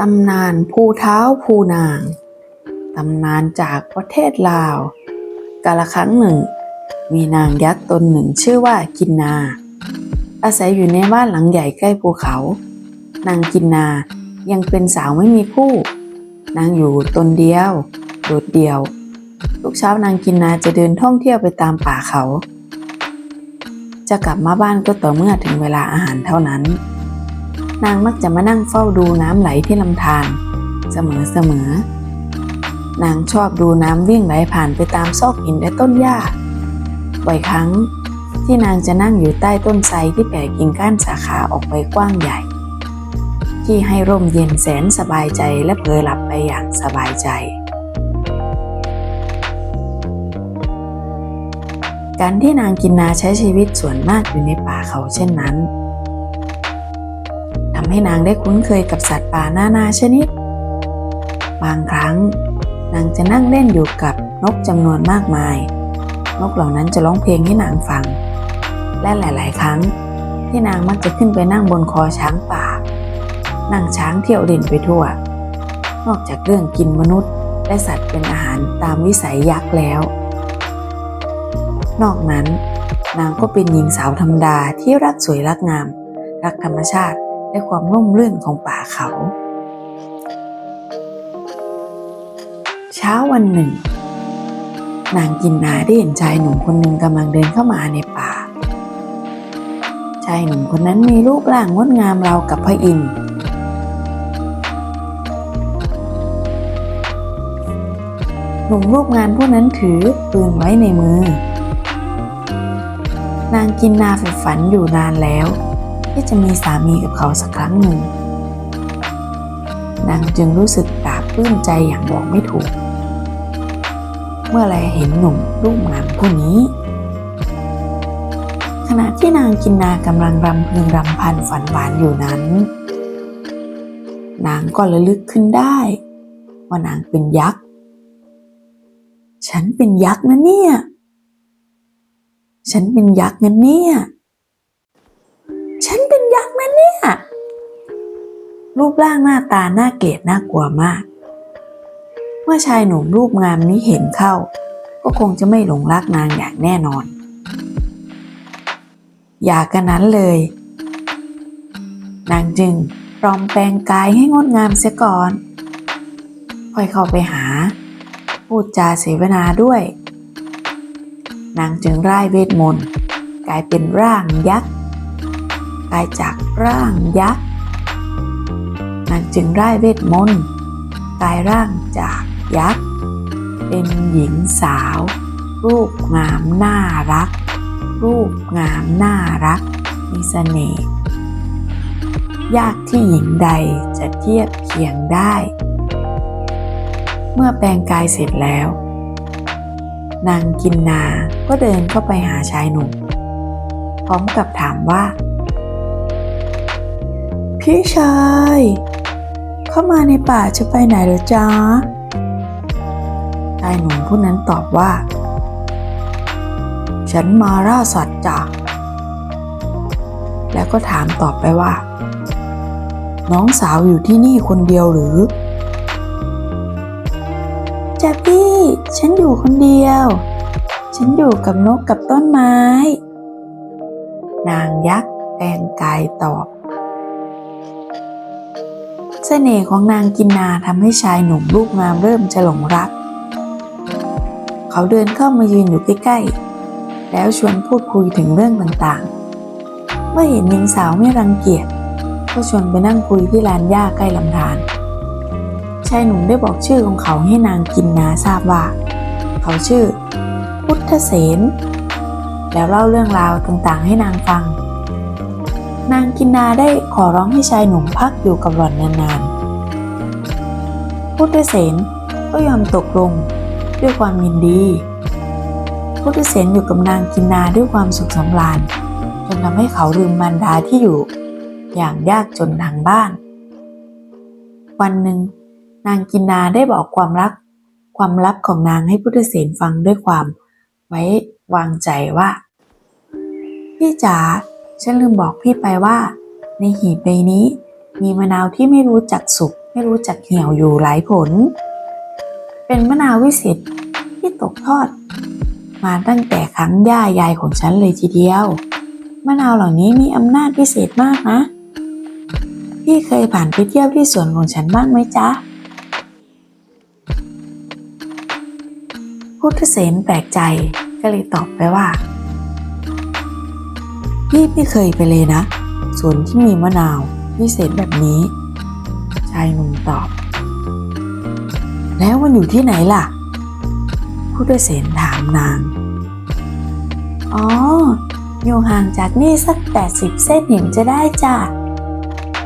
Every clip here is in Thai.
ตำนานภูเท้าภูนาง ตำนานจากประเทศลาว กาลครั้งหนึ่ง มีนางยักษ์ตนหนึ่งชื่อว่ากินนา อาศัยอยู่ในบ้านหลังใหญ่ใกล้ภูเขา นางกินนายังเป็นสาวไม่มีคู่ นางอยู่ตนเดียว โดดเดี่ยว ทุกเช้านางกินนาจะเดินท่องเที่ยวไปตามป่าเขา จะกลับมาบ้านก็ต่อเมื่อถึงเวลาอาหารเท่านั้น นางมักจะมานั่งเฝ้าดูน้ำไหลที่ลำธารเสมอเสมอนางชอบดูน้ำวิ่งไหลผ่านไปตามซอกหินและต้นหญ้าบ่อยครั้งที่นางจะนั่งอยู่ใต้ต้นไทรที่แผ่กิ่งก้านสาขาออกไปกว้างใหญ่ ที่ให้ร่มเย็นแสนสบายใจและเผลอหลับไปอย่างสบายใจ การที่นางกินนาใช้ชีวิตส่วนมากอยู่ในป่าเขาเช่นนั้น ทำให้นางได้คุ้นเคยกับสัตว์ป่านานาชนิด บางครั้ง นางจะนั่งเล่นอยู่กับนกจำนวนมากมาย นกเหล่านั้นจะร้องเพลงให้นางฟัง และหลาย ๆ ครั้ง ที่นางมักจะขึ้นไปนั่งบนคอช้างป่า นั่งช้างเที่ยวเด่นไปทั่ว นอกจากเรื่องกินมนุษย์ และสัตว์เป็นอาหารตามวิสัยยักษ์แล้ว นอกนั้นนางก็เป็นหญิงสาวธรรมดาที่รักสวยรักงาม รักธรรมชาติ และความร่มรื่นของป่าเขา เช้าวันหนึ่ง นางกินนาได้เห็นชายหนุ่มคนหนึ่งกำลังเดินเข้ามาในป่า ชายหนุ่มคนนั้นมีรูปร่างงดงามราวกับพระอินทร์หนุ่มรูปงานผู้นั้นถือปืนไว้ในมือ นางกินนาฝันอยู่นานแล้ว ที่จะมีสามีกับเขาสักครั้งหนึ่ง นางจึงรู้สึกปลาบปลื้มใจอย่างบอกไม่ถูก เมื่อแลเห็นหนุ่มรูปงามผู้นี้ ขณะที่นางกินนากำลังรำพึงรำพันฝันหวานอยู่นั้น นางก็ระลึกขึ้นได้ว่านางเป็นยักษ์ ฉันเป็นยักษ์นะเนี่ย ฉันเป็นยักษ์นะเนี่ย รูปร่างหน้าตาน่าเกลียดน่ากลัวมาก เมื่อชายหนุ่มรูปงามนี้เห็นเข้า ก็คงจะไม่หลงรักนางอย่างแน่นอน อย่ากันนั้นเลย นางจึงปลอมแปลงกายให้งดงามเสียก่อน ค่อยเข้าไปหา พูดจาเสวนาด้วย นางจึงร่ายเวทมนต์กลายเป็นร่างยักษ์กลายจากร่างยักษ์ นางจึงร่ายเวทมนต์กายร่างจากยักษ์ เป็นหญิงสาว รูปงามน่ารัก รูปงามน่ารัก มีเสน่ห์ยากที่หญิงใดจะเทียบเคียงได้ เมื่อแปลงกายเสร็จแล้ว นางกินนาก็เดินเข้าไปหาชายหนุ่ม พร้อมกับถามว่า พี่ชาย เข้ามาในป่าจะไปไหนหรือจ๊ะชายหนุ่มผู้นั้นตอบว่า ฉันมาล่าสัตว์จ้ะแล้วก็ถามตอบไปว่า น้องสาวอยู่ที่นี่คนเดียวหรือจ้ะพี่ ฉันอยู่คนเดียว ฉันอยู่กับนกกับต้นไม้ นางยักษ์แปลงกายตอบ เสน่ห์ของนางกินนาทำให้ชายหนุ่มรูปงามเริ่มจะหลงรัก เขาเดินเข้ามายืนอยู่ใกล้ๆ แล้วชวนพูดคุยถึงเรื่องต่างๆ เมื่อเห็นหญิงสาวไม่รังเกียจ ก็ชวนไปนั่งคุยที่ลานหญ้าใกล้ลำธาร ชายหนุ่มได้บอกชื่อของเขาให้นางกินนาทราบว่า เขาชื่อ พุทธเสนแล้วเล่าเรื่องราวต่างๆ ให้นางฟัง นางกินนาได้ขอร้องให้ชายหนุ่มพักอยู่กับหล่อนนานๆ พุทธเสนก็ยอมตกลงด้วยความยินดี พุทธเสนอยู่กับนางกินนาด้วยความสุขสำราญจนทำให้เขาลืมมารดาที่อยู่ อย่างยากจนทางบ้าน วันหนึ่ง นางกินนาได้บอกความรัก ความลับของนางให้พุทธเสนฟังด้วยความไว้วางใจว่าพี่จ๋า ฉันลืมบอกพี่ไปว่า ในหีบใบนี้ มีมะนาวที่ไม่รู้จักสุกไม่รู้จักเหี่ยวอยู่หลายผล เป็นมะนาววิเศษที่ตกทอด มาตั้งแต่ครั้งย่ายายของฉันเลยทีเดียว มะนาวเหล่านี้มีอำนาจพิเศษมากนะ พี่เคยผ่านไปเที่ยวที่สวนของฉันบ้างไหมจ๊ะพุทธเสนแปลกใจก็เลยตอบไปว่า พี่ไม่เคยไปเลยนะสวนที่มีมะนาวพิเศษแบบนี้ ชายหนุ่มตอบ แล้วมันอยู่ที่ไหนล่ะพุทธเสนถามนาง อ๋อ อยู่ห่างจากนี่สัก 80 เส้นเห็นจะได้จ้ะ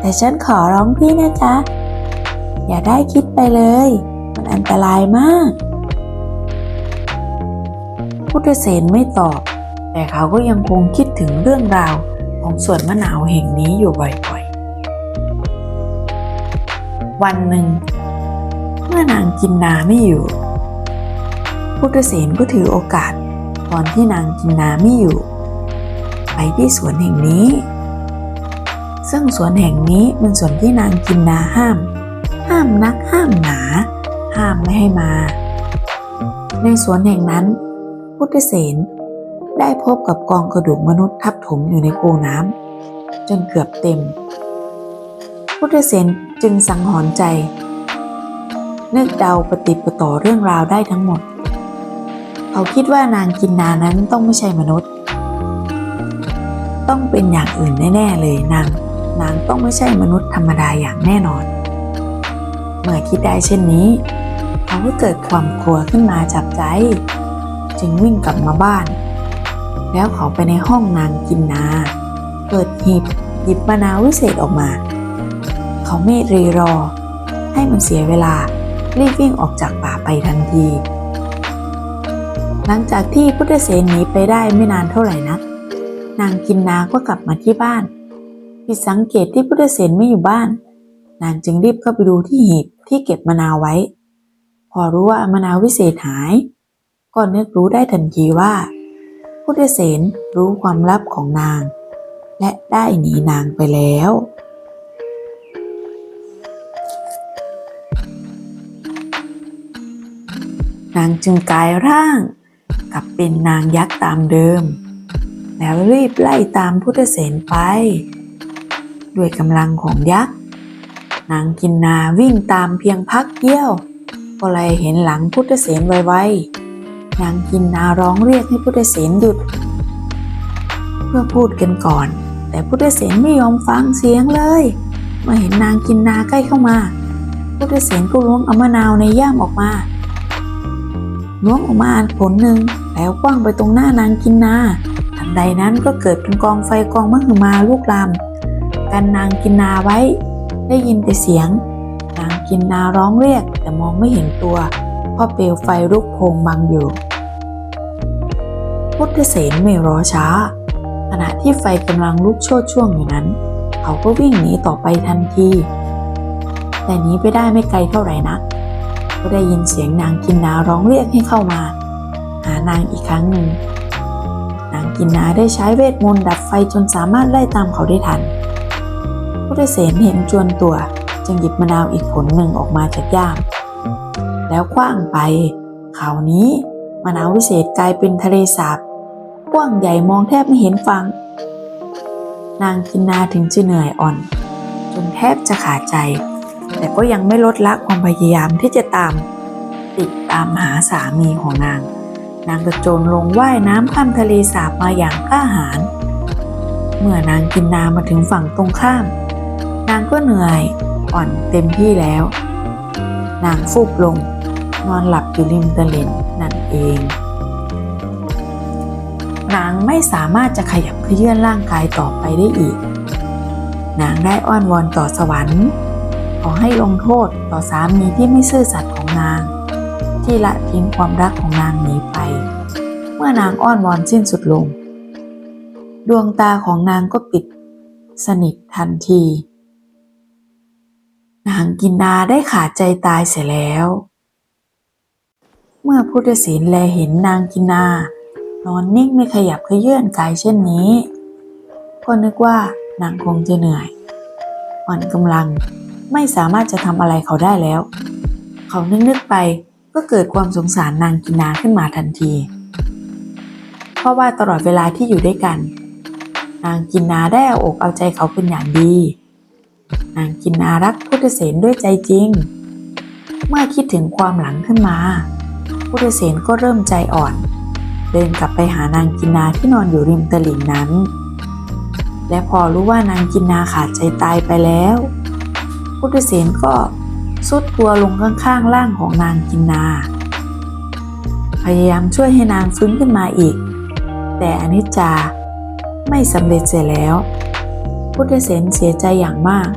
แต่ฉันขอร้องพี่นะจ๊ะ อย่าได้คิดไปเลย มันอันตรายมากพุทธเสนไม่ตอบ แต่เขาก็ยังคงคิดถึงเรื่องราวของสวนมะนาวแห่งนี้อยู่บ่อยๆ วันหนึ่ง เมื่อนางกินนาไม่อยู่ พุทธเสนก็ถือโอกาสตอนที่นางกินนาไม่อยู่ ไปที่สวนแห่งนี้ ซึ่งสวนแห่งนี้เป็นสวนที่นางกินนาห้าม ห้ามนักห้ามหนา ห้ามไม่ให้มา ในสวนแห่งนั้น พุทธเสน ได้พบกับกองกระดูกมนุษย์ทับถมอยู่ในคูน้ำจนเกือบเต็ม พุทธเสนจึงสังหรณ์ใจ นึกเดาปฏิปต่อเรื่องราวได้ทั้งหมด เขาคิดว่านางกินนานั้นต้องไม่ใช่มนุษย์ ต้องเป็นอย่างอื่นแน่ๆเลยนางนางต้องไม่ใช่มนุษย์ธรรมดาอย่างแน่นอน เมื่อคิดได้เช่นนี้ เขาก็เกิดความกลัวขึ้นมาจับใจ จึงวิ่งกลับมาบ้าน แล้วเขาไปในห้องนางกินนา เปิดหีบหยิบมะนาววิเศษออกมา เขาไม่รีรอ ให้มันเสียเวลารีบวิ่งออกจากป่าไปทันที หลังจากที่พุทธเสนหนีไปได้ไม่นานเท่าไหร่นัก นางกินนาก็กลับมาที่บ้านผิดสังเกตที่พุทธเสนไม่อยู่บ้าน นางจึงรีบเข้าไปดูที่หีบที่เก็บมะนาวไว้ พอรู้ว่ามะนาววิเศษหาย ก็นึกรู้ได้ทันทีว่า พุทธเสนรู้ความลับของนาง และได้หนีนางไปแล้ว นางจึงกลายร่างกลับเป็นนางยักษ์ตามเดิม แล้วรีบไล่ตามพุทธเสนไป ด้วยกำลังของยักษ์ นางกินนาวิ่งตามเพียงพักเดียว ก็เลยเห็นหลังพุทธเสนไวๆ นางกินนาร้องเรียกให้พุทธเสนหยุด เพื่อพูดกันก่อน แต่พุทธเสนไม่ยอมฟังเสียงเลยเมื่อเห็นนางกินนาใกล้เข้ามา พุทธเสนก็ล้วงเอามะนาวในย่ามออกมาล้วงออกมาผลหนึ่งแล้วกว้างไปตรงหน้านางกินนาทันใดนั้นก็เกิดเป็นกองไฟกองมหึมาลุกลามกันนางกินนาไว้ ได้ยินแต่เสียง นางกินนาร้องเรียกแต่มองไม่เห็นตัวเพราะเปลวไฟลุกโพงบังอยู่ พุทธเสนไม่รอช้า ขณะที่ไฟกำลังลุกโชดช่วงอยู่นั้น เขาก็วิ่งหนีต่อไปทันที แต่หนีไปได้ไม่ไกลเท่าไหร่นัก ก็ได้ยินเสียงนางกินนาร้องเรียกให้เข้ามา หานางอีกครั้งหนึ่ง นางกินนาได้ใช้เวทมนต์ดับไฟจนสามารถไล่ตามเขาได้ทัน พุทธเสนเห็นจวนตัวจึงหยิบมะนาวอีกผลหนึ่งออกมาจากย่าม แล้วคว้างไปคราวนี้มะนาววิเศษกลายเป็นทะเลสาบ กว้างใหญ่มองแทบไม่เห็นฟัง นางกินนาถึงจะเหนื่อยอ่อน จนแทบจะขาดใจ แต่ก็ยังไม่ลดละความพยายามที่จะตาม ติดตามหาสามีของนาง นางกระโจนลงว่ายน้ำข้ามทะเลสาบมาอย่างกล้าหาญเมื่อนางกินนามาถึงฝั่งตรงข้าม นางก็เหนื่อยอ่อนเต็มที่แล้ว นางฟูบลง นอนหลับอยู่ริมตลิ่งนั่นเอง นางไม่สามารถจะขยับเขยื่อนร่างกายต่อไปได้อีก นางได้อ้อนวอนต่อสวรรค์ ขอให้ลงโทษต่อสามีที่ไม่ซื่อสัตย์ของนาง ที่ละทิ้งความรักของนางหนีไป เมื่อนางอ้อนวอนสิ้นสุดลง ดวงตาของนางก็ปิด สนิททันที นางกินนาได้ขาดใจตายเสียแล้ว เมื่อพุทธศีลแลเห็นนางกินนา นอนนิ่งไม่ขยับขยื่นกายเช่นนี้ ก็นึกว่านางคงจะเหนื่อยอ่อนกำลังไม่สามารถจะทำอะไรเขาได้แล้ว เขานึกนึกๆไปก็เกิดความสงสารนางกินาขึ้นมาทันที เพราะว่าตลอดเวลาที่อยู่ด้วยกัน นางกินาได้เอาอกเอาใจเขาเป็นอย่างดี นางกินารักพุทธเสนด้วยใจจริง เมื่อคิดถึงความหลังขึ้นมา พุทธเสนก็เริ่มใจอ่อน เดินกลับไปหานางกินนาที่นอนอยู่ริมตลิ่งนั้น และพอรู้ว่านางกินนาขาดใจตายไปแล้ว พุทธเสนก็สุดตัวลงข้างๆร่างของนางกินนา พยายามช่วยให้นางฟื้นขึ้นมาอีก แต่อนิจจาไม่สำเร็จเสียแล้ว พุทธเสนเสียใจอย่างมาก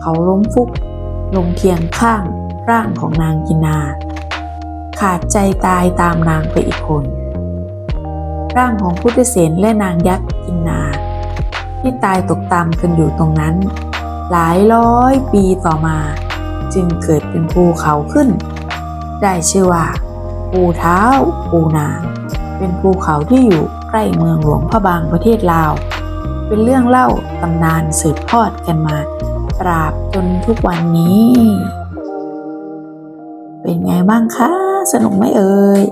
เขาล้มฟุบลงเคียงข้างร่างของนางกินนาขาดใจตายตามนางไปอีกคน ร่างของพุทธเสนและนางยักษ์กินนา ที่ตายตกตามกันอยู่ตรงนั้น หลายร้อยปีต่อมา จึงเกิดเป็นภูเขาขึ้น ได้ชื่อว่า ภูเท้าภูนางเป็นภูเขาที่อยู่ใกล้เมืองหลวงพระบางประเทศลาว เป็นเรื่องเล่าตำนานสืบทอดกันมา ตราบจนทุกวันนี้ เป็นไงบ้างคะ สนุกไหมเอ่ย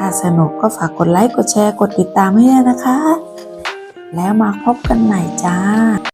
ถ้าสนุกก็ฝากกดไลค์ กดแชร์ กดติดตามให้ด้วยนะคะ แล้วมาพบกันใหม่จ้า